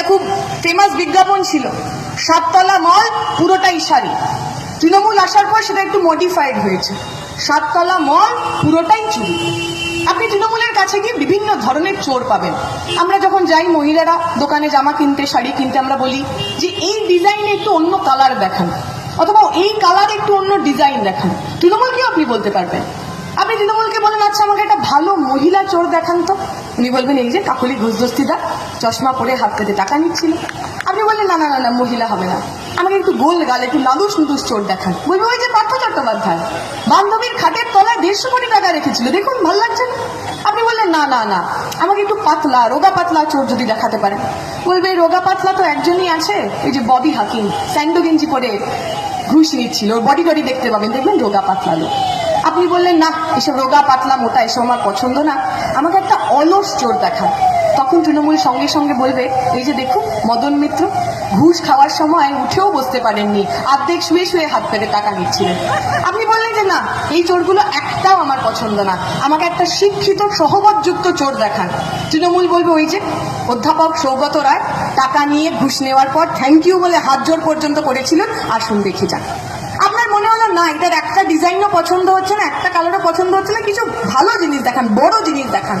একটা খুব ফেমাস বিজ্ঞাপন ছিল। সাততলা মল পুরোটাই শাড়ি। তৃণমূল আসার পর সেটা একটু মডিফাইড হয়েছে। সাততলা মল পুরোটাই চুরি আপনি তৃণমূলের কাছে গিয়ে বিভিন্ন ধরনের চোর পাবেন। আমরা যখন যাই, মহিলারা দোকানে জামা কিনতে, শাড়ি কিনতে, আমরা বলি যে, এই ডিজাইনে একটু অন্য কালার দেখান। অথবা এই কালার একটু অন্য ডিজাইন দেখান। তৃণমূলকেও আপনি বলতে পারবেন। আপনি তৃণমূলকে বলেন আচ্ছা আমাকে একটা ভালো মহিলা চোর দেখান তো। উনি বলবেন, এই যে কাকুলি ঘোষদস্তিদা, চশমা পরে হাত পেতে টাকা নিচ্ছিল। আপনি বললেন, না না না না, মহিলা হবে না। আমাকে একটু গোল গাল, একটু নাদুস নুদুস চোর দেখান। বলব, ওই যে পার্থ চট্টোপাধ্যায়, বান্ধবীর খাটের তলায় দেড়শো কোটি টাকা রেখেছিল। দেখুন, ভালো লাগছে না? আপনি বললেন, না না না, আমাকে একটু পাতলা রোগা পাতলা চোর যদি দেখাতে পারেন। বলবে রোগা পাতলা তো একজনই আছে, এই যে ববি হাকিম, স্যান্ডো গেঞ্জি পরে ঘুষ নিচ্ছিল, ওর বডি টডি দেখতে পাবেন, দেখবেন রোগা পাতলা লোক। আপনি বললেন, না, এসব রোগা, পাতলা, মোটা, এসব আমার পছন্দ না। আমাকে একটা অলস চোর দেখান। তখন তৃণমূল সঙ্গে সঙ্গে বলবে, এই যে দেখুন, মদন মিত্র, ঘুষ খাওয়ার সময় উঠেও বসতে পারেননি। আর্ধেক শুয়ে শুয়ে হাত পেতে টাকা নিচ্ছিলেন। আপনি বললেন যে, না, এই চোরগুলো একটাও আমার পছন্দ না। আমাকে একটা শিক্ষিত সহবতযুক্ত চোর দেখান। তৃণমূল বলবে, ওই যে, অধ্যাপক সৌগত রায়, টাকা নিয়ে ঘুষ নেওয়ার পর থ্যাংক ইউ বলে হাত জোর পর্যন্ত করেছিলেন। আসুন, দেখে যান। মনে হলো না এটার একটা ডিজাইনও পছন্দ হচ্ছে না, একটা কালারও পছন্দ হচ্ছে না, কিছু ভালো জিনিস দেখান, বড় জিনিস দেখান।